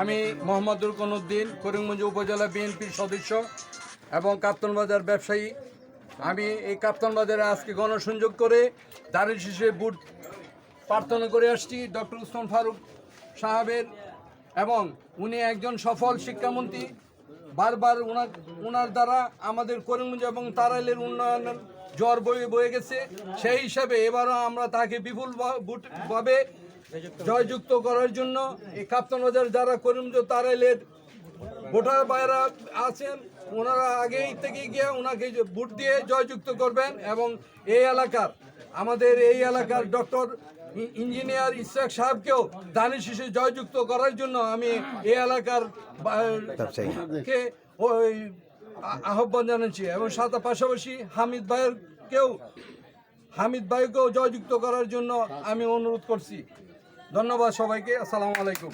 আমি মোহাম্মদুল কনুদ্দিন, করিমগঞ্জ উপজেলা বিএনপির সদস্য এবং কাপ্তান বাজার ব্যবসায়ী। আমি এই কাপ্তান বাজারে আজকে গণসংযোগ করে দাঁড়িয়ে শেষে বুট প্রার্থনা করে আসছি ডক্টর উসমান ফারুক সাহেবের এবং উনি একজন সফল শিক্ষামন্ত্রী। বারবার ওনার ওনার দ্বারা আমাদের করিমগঞ্জ এবং তারাইলের উন্নয়নের জ্বর বয়ে বয়ে গেছে। সেই হিসাবে এবারও আমরা তাকে বিপুল ভাবে জয়যুক্ত করার জন্য এই কাপ্তান বাজার যারা করিমগঞ্জ তারাইলের ভোটার ভাইরা আছেন ওনারা আগেই থেকে গিয়ে ওনাকে ভোট দিয়ে জয়যুক্ত করবেন এবং এই এলাকার আমাদের এই এলাকার ডক্টর ইঞ্জিনিয়ার ইসরাক সাহেবকেও দানি শিশু জয়যুক্ত করার জন্য আমি এই এলাকার কে ওই আহ্বান জানাচ্ছি এবং সাথে পাশাপাশি হামিদ ভাইয়েরকেও, হামিদ ভাইকেও জয়যুক্ত করার জন্য আমি অনুরোধ করছি। ধন্যবাদ সবাইকে, আসসালামু আলাইকুম।